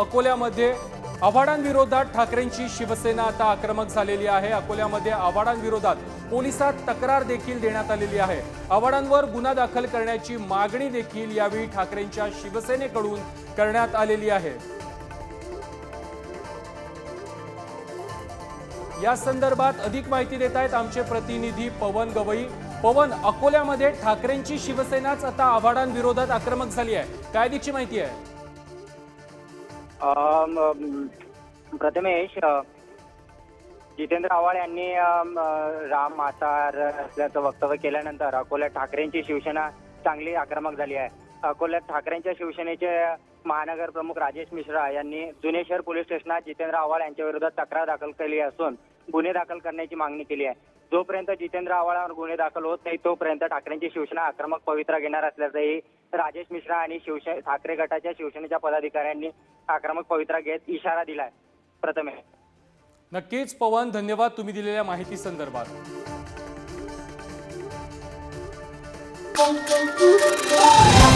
अकोल्यामध्ये आव्हाडांविरोधात ठाकरेंची शिवसेना आता आक्रमक झालेली आहे. अकोल्यामध्ये आव्हाडांविरोधात पोलिसात तक्रार देखील देण्यात आलेली आहे. आव्हाडांवर गुन्हा दाखल करण्याची मागणी देखील यावेळी ठाकरेंच्या शिवसेनेकडून करण्यात आलेली आहे. या संदर्भात अधिक माहिती देत आहेत आमचे प्रतिनिधी पवन गवई. पवन अकोल्यामध्ये ठाकरेंची शिवसेनाच आता आव्हाडांविरोधात आक्रमक झाली आहे. काय माहिती आहे? प्रथमेश जितेंद्र आव्हाड यांनी राम मासार असल्याचं वक्तव्य केल्यानंतर अकोल्यात ठाकरेंची शिवसेना चांगली आक्रमक झाली आहे. अकोल्यात ठाकरेंच्या शिवसेनेचे महानगर प्रमुख राजेश मिश्रा यांनी जुने शहर पोलीस स्टेशनात जितेंद्र आव्हाड यांच्या विरोधात तक्रार दाखल केली असून गुन्हे दाखल करण्याची मागणी केली आहे. जोपर्यंत जितेंद्र आव्हाडावर गुन्हे दाखल होत नाही तोपर्यंत ठाकरेंची शिवसेना आक्रमक पवित्रा घेणार असल्याचंही राजेश मिश्रा आणि शिवसेना ठाकरे गटाच्या शिवसेनेच्या पदाधिकाऱ्यांनी आक्रमक पवित्रा घेत इशारा दिलाय. प्रथमेश. नक्कीच पवन धन्यवाद तुम्ही दिलेल्या माहिती संदर्भात. Thank you.